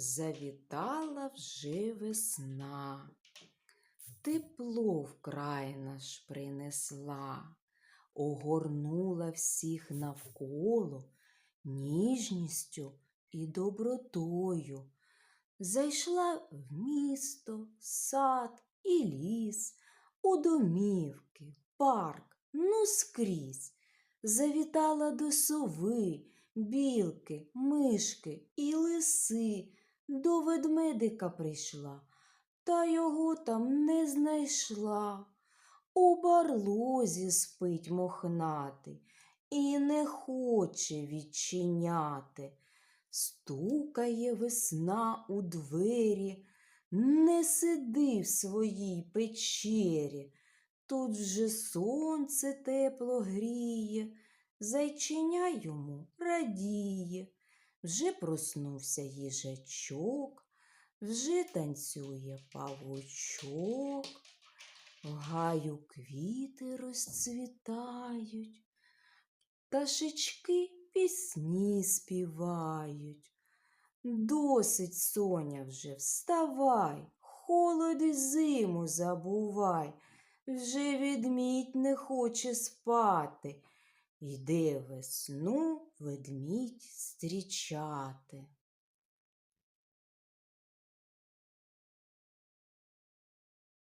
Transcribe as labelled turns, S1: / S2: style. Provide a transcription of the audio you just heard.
S1: Завітала вже весна, тепло вкрай наш принесла, огорнула всіх навколо ніжністю і добротою. Зайшла в місто, сад і ліс, у домівки, парк, ну скрізь. Завітала до сови, білки, мишки і лиси, до ведмедика прийшла, та його там не знайшла. У барлозі спить мохнатий і не хоче відчиняти. Стукає весна у двері, не сиди в своїй печері. Тут вже сонце тепло гріє, зайчиня йому радіє. Вже проснувся їжачок, вже танцює павучок, в гаю квіти розцвітають, пташечки пісні співають. Досить, соня, вже вставай, холод і зиму забувай. Вже ведмідь не хоче спати, йде весну ведмідь зустрічати.